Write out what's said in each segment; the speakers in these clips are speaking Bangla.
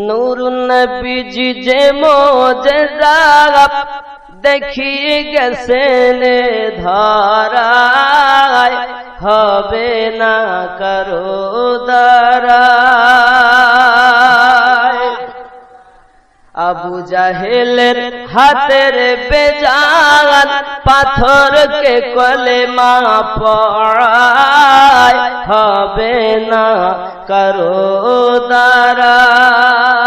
নূর নবীজি যে মোজেজা দেখিয়ে গেছেন ধরায় হবে না করো দারায় আবু জাহেলের হাতের বেজান পাথরকে কলে মা পড়ায় হবে না করো দারায়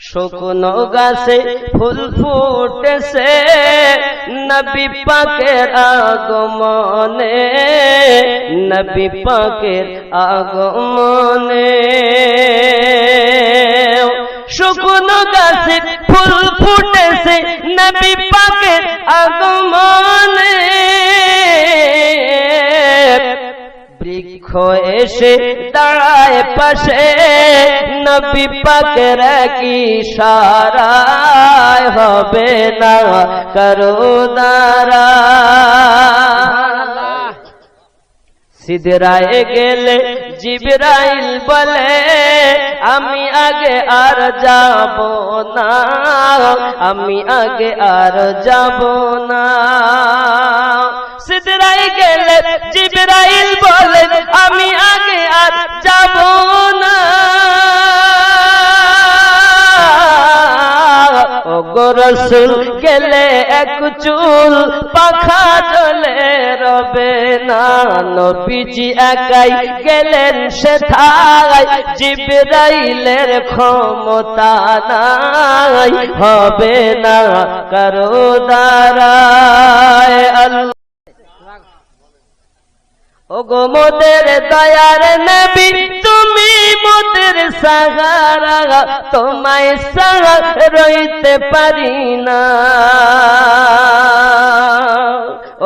শুকনো গাছে ফুল ফুটেছে নবী পাকের আগমনে নবী পাকের আগমনে। শুকনো গাছে ফুল ফুটেছে নবী পাকের আগমনে। এসে দাঁড়ায় পাশে, নবী পাকের কি সারায় হবে না করো দারা সিদরায় গেলে জিবরাইল বলে, আমি আগে আর যাব না, আমি আগে আর যাব না। সিদরাই জিবরাইল বলে আমি আগে আর যাব রসুল গেলে এক চুল, পাখা জলে রবে না। নবীজি একাই গেলেন সে থাই জিবরাইলের ক্ষমতা নাই, হবে না কারও দাঁড়ায় আল্লাহ ওগো মোদের দয়ার নবী, তুমি মোদের সাহারা, তোমায় সাহা রইতে পারি না।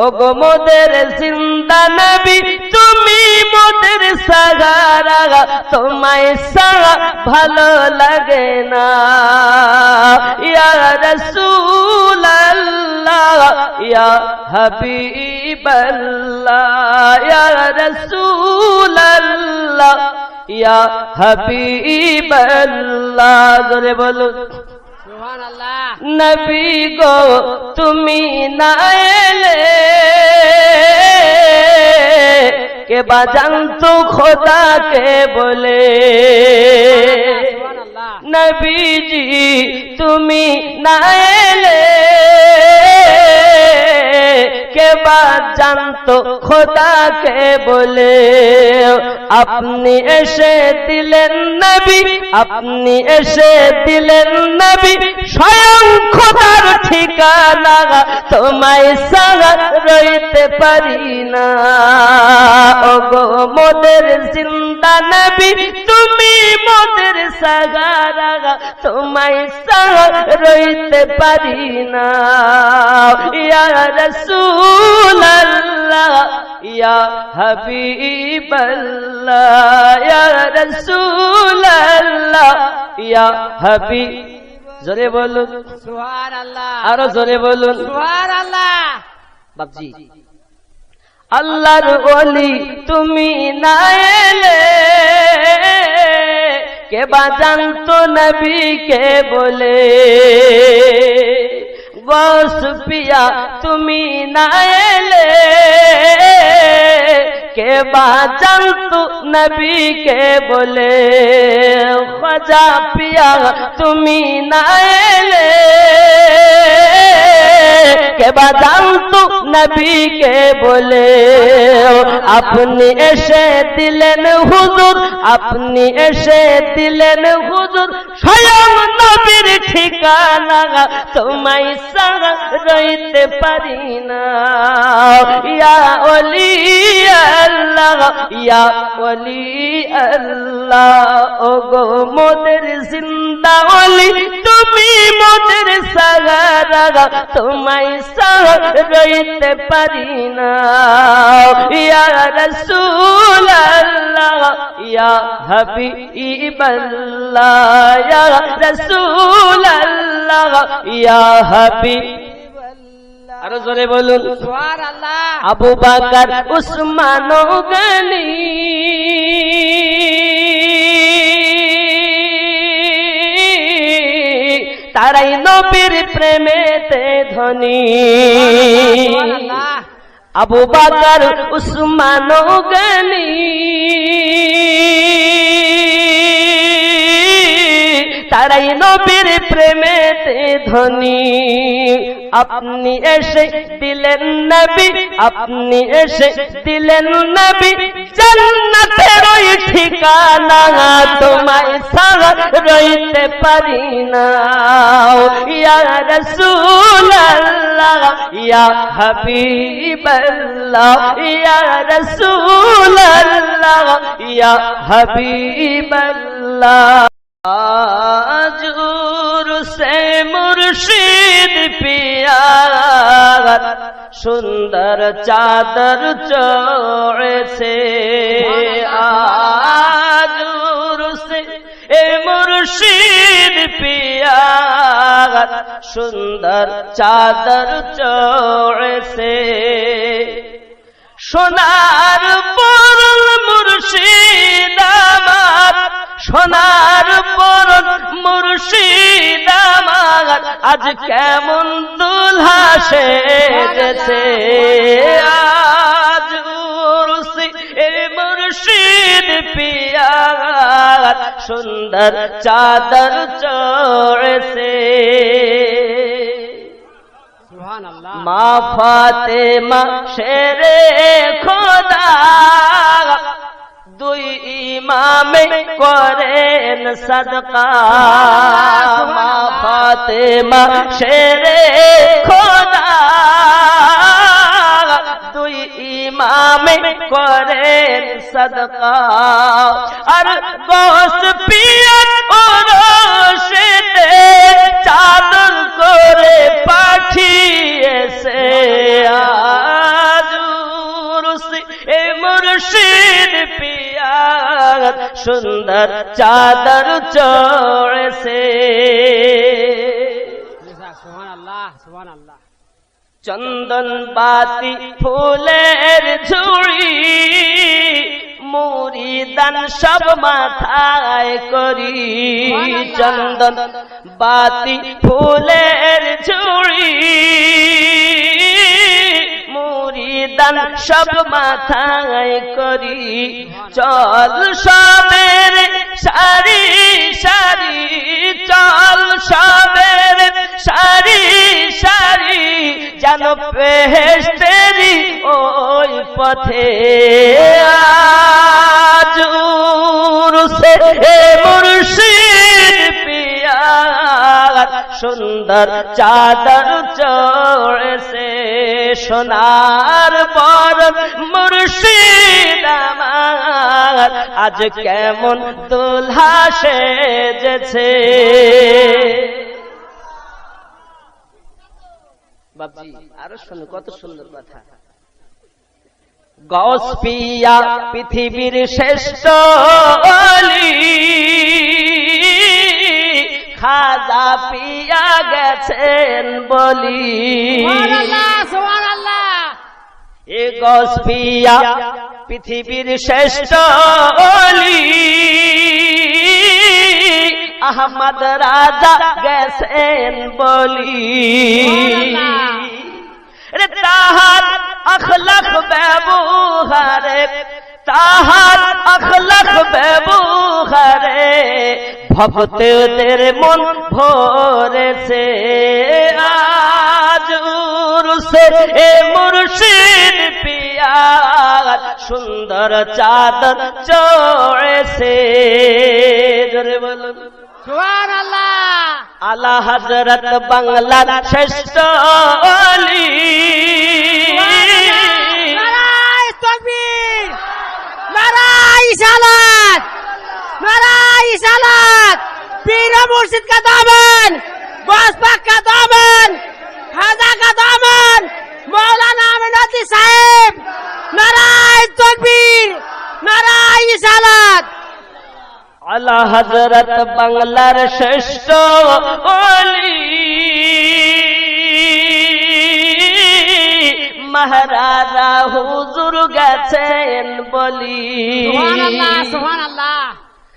ও মোদের জিন্দা নবী, তুমি মোদের সাহারা তোমায় সাহা ভালো লাগে না। ইয়া রসুল ইয়া হাবিব ইয়া রসুল ইয়া হাবিব আল্লাহ বলুন। নবী গো তুমি না এলে কে বাজান্ত খোদাকে বলে? নবীজি, তুমি না এলে? কে খোদাকে বলে? আপনি এসে দিলেন নবী, আপনি এসে দিলেন নবী। স্বয়ং খোদার ঠিকানা তোমায় সারা রইতে পারি না। ওগো মোদের জিন্দা নবী তুমি মোদের সাগারা তোমায় সারা রইতে পারি না। ইয়া রসুল আল্লাহ ইয়া হাবিব আল্লাহ ইয়া রসুল আল্লাহ ইয়া হাবিব জোরে বলুন। আরও জোরে বলুন। বাবজি আল্লাহর ওলি তুমি না এলে। কে বা জানতো নবীকে বলে? বস পিয়া, তুমি না এলে। কে বা জানতো নবীকে বলে? খজা পিয়া, তুমি না এলে। কে বা জানতো নবীকে বলে আপনি এসে দিলেন হুজুর, আপনি এসে দিলেন হুজুর, স্বয়ং নবীর ঠিকানা তোমায় সারা রইতে পারি না। ইয়া অলি আল্লাহ, ইয়া অলি আল্লাহ ও গো মোদের জিন্দা অলি তুমি মোদের সাগারা তোমায় রইতে পারি না। ইয়া রসুল ইয়া হাবিব ইয়া রসুল ইয়া হাবিব আরও জোরে বলুন। আবু বাকার উসমান গনি। তারাই নবীর প্রেমেতে ধনী। আবু বাকার উসমান গনি। তারাই নবীর প্রেমেতে ধনী। আপনি এসে দিলেন নবী, আপনি এসে দিলেন নবী। জান্নাতের ওই ঠিকানা তোমায় সারা রইতে পারি না। ইয়া রাসূলুল্লাহ, ইয়া হাবিবাল্লাহ, ইয়া রাসূলুল্লাহ, ইয়া হাবিবাল্লাহ। আজুর সে মুর্শিদ পিয়া সুন্দর চাদর চড়েছে। আজুর সে এ মুর্শিদ পিয়া সুন্দর চাদর চড়েছে। সোনার পরল মুর্শিদ সোনার পরল মুর্শিদ আমার আজ কেমন দুলহা সেজেছে। আজ উরসি এ মুর্শিদ পিয়া সুন্দর চাদর চড়েছে। মা ফাতেমা শেরে খোদা। দুই ইমামে করেন সদকা। মা ফাতেমা শেরে খোদা। দুই ইমামে করেন সদকা। আর গোস পিয়ন ওরশেতে চাদর করে পাঠিয়েছে। আজুরসি এ মুর্শিদ পিয়া সুন্দর চাদর চড়েছে। চন্দন বাতি ফুলের ঝুড়ি মুড়িদান সব মাথায় করি। চন্দন বাতি ফুলের সব মাথায় করি। চল সবের সারি সারি, চল সবের সারি সারি, যেন পেহেস্তেরি ওই পথে সে পিয়া সুন্দর চাদর চড়েছে। সোনার বর মুর্শিদ আজ কেমন দুলহা সেজেছে। বাবজি আরও শোনো, কত সুন্দর কথা। গস পিয়া পৃথিবীর শ্রেষ্ঠ খাজা পিয়া গেছেন বলি। এ গস পিয়া পৃথিবীর শ্রেষ্ঠ অলি। আহমদ রাজা গেছেন বলি। রে তাহার আখলাখ ব্যবহারে তাহার আখলাখ ব্যবহারে ভক্তদের মন ভরেছে। আজ উরসে এ মুর্শিদ পিয়া সুন্দর চাদর চড়েছে। জোরে বলুন আলা হজরত বাংলার শ্রেষ্ঠ অলি। पीर मुर्शिद का दामन गोसपाक का दामन खाजा का दामन मौलाना मिनती साहेब नारायण तकबीर नारायण सालात আলা হজরত বাংলার শ্রেষ্ঠ অলি মহারাজা হুজুর গেছেন বলি सुभान अल्लाह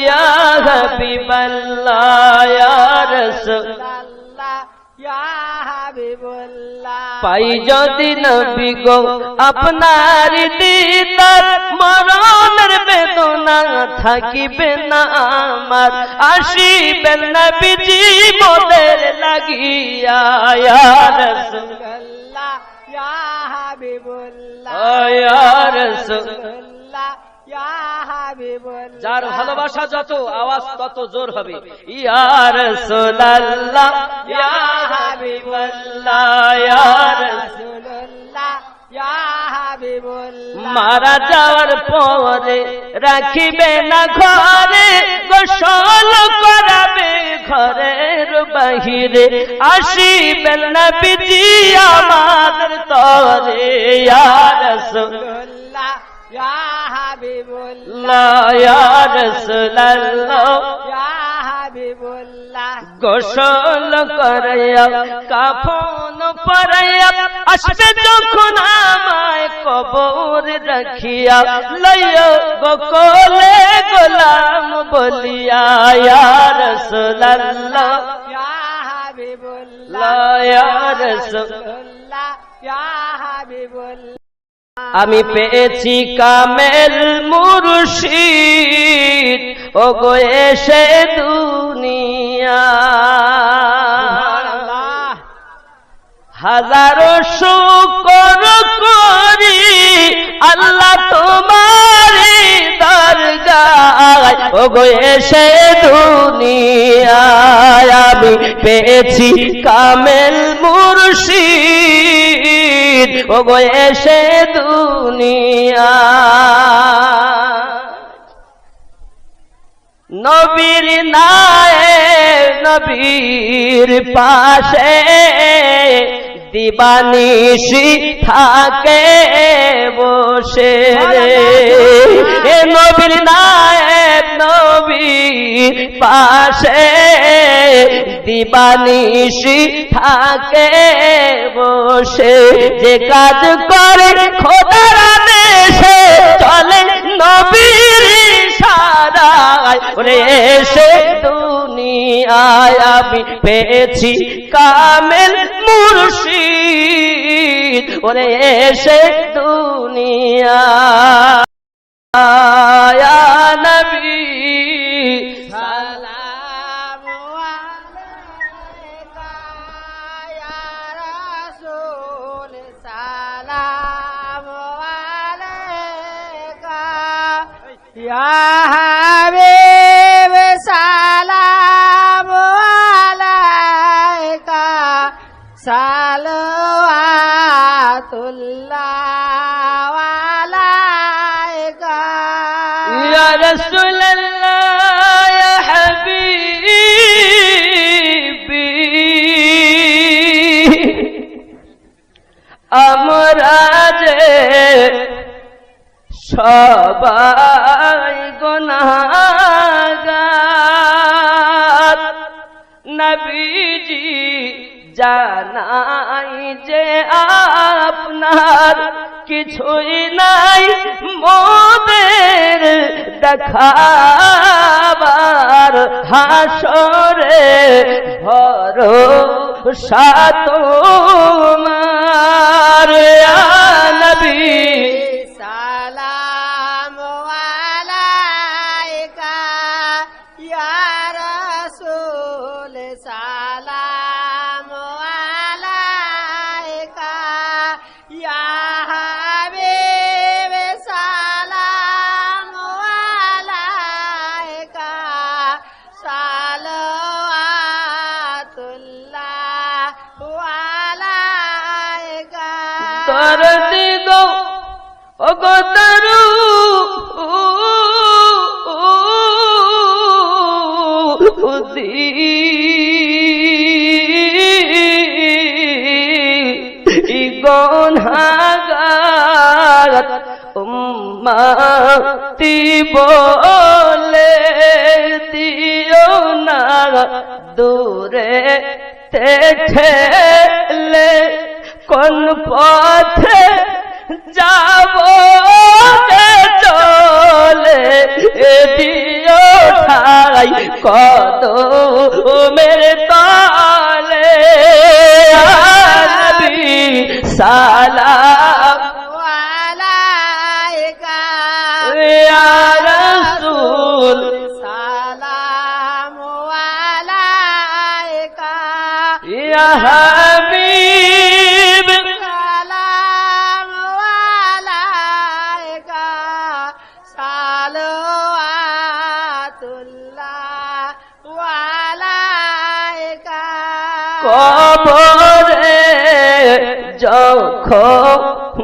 রাসূলুল্লাহ ইয়া হাবিবাল্লাহ ইয়া রাসূল পাই যদি নবী গো আপনার দিদার মরণের বেদনা থাকিবে না আমার আসিবেন নবীজি মোদের লাগিয়া ইয়া রাসূল ইয়া রাসূল যার ভালোবাসা যত আওয়াজ তত জোর হবে। ইয়ার সোলাল্লাহ ইয়া সোলাল্লাহ ইয়া রাসূল মারা যাওয়ার পরে রাখিবে না ঘরে গোসল করাবে ঘরের বাহিরে। আসিবেন না বিজি আমাদের তরে ইয়া ইয়া রাসূলুল্লাহ। গোসল করাইয়া কাফন পরাইয়া আসবে যখন আমায় কবর রাখিয়া লইয়া গোকলে গোলাম বলিয়া আমি পেয়েছি কামেল মুর্শিদ। ও গো এসে দুনিয়া। হাজারো শুকর করি, আল্লাহ তোমার দরগায়। ও গো এসে দুনিয়ায় আমি পেয়েছি কামেল মুর্শিদ। ও গো এসে দুনিয়া নবীর নায়ে, নবীর পাশে দিবানিশি থাকে বসে রে। নবীর নায়েব নবী পাশে দিবানিশি থাকে বসে। যে কাজ করে খোদার দেশে চলে নবীর সারায় ওরে এসে দুনিয়ায় আমি পেয়েছি কামেল মুর্শিদ। ওরে এসে দুনিয়া নবী সালাম আলাইকা ইয়া রাসূল সালাম আলাইকা, ইয়া সবাই গুনাহগার নবীজি জানাই যে আপনার কিছুই নাই মোদের দেখাবার হাসরে ভরসা তোমার। ইয়া নবী ও গো তরু গুনহাগার উম্মত মাতি যখন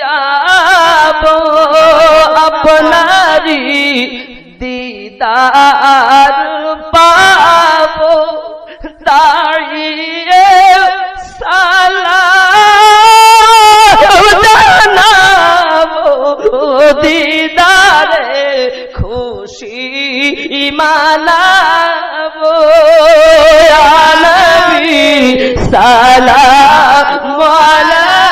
যাব আপনারি দিদার পাব দাঁড়িয়ে জানাব দিদারে খুশি মানাবো। ইয়া নবী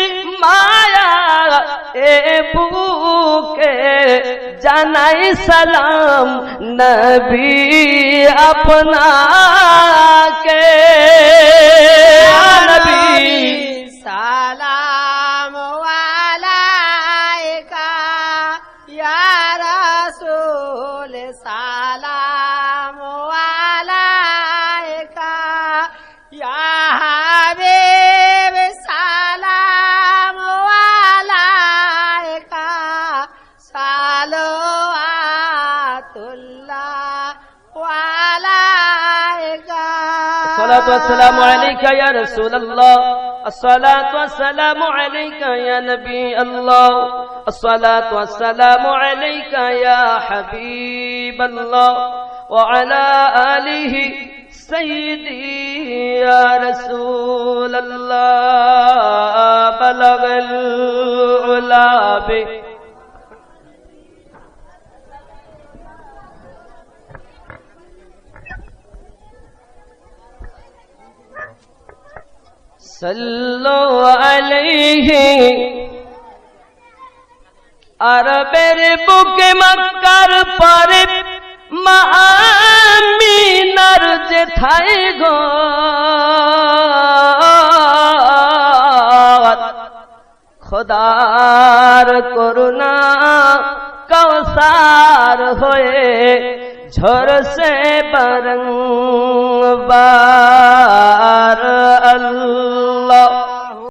জানাই সালাম নবী আপনাকে। والسلام عليك يا رسول الله. الصلاة والسلام عليك يا نبي الله. الصلاة والسلام عليك يا حبيب الله. وعلى آله سيدي يا رسول الله. بلغ العلا به. সল্লো আলহে আরবের বুকে মক্কার পরে মামিনার যে থাই গো। খোদার করুণা কৌসার হয়ে ঝর সে বরং বার আল্লাহ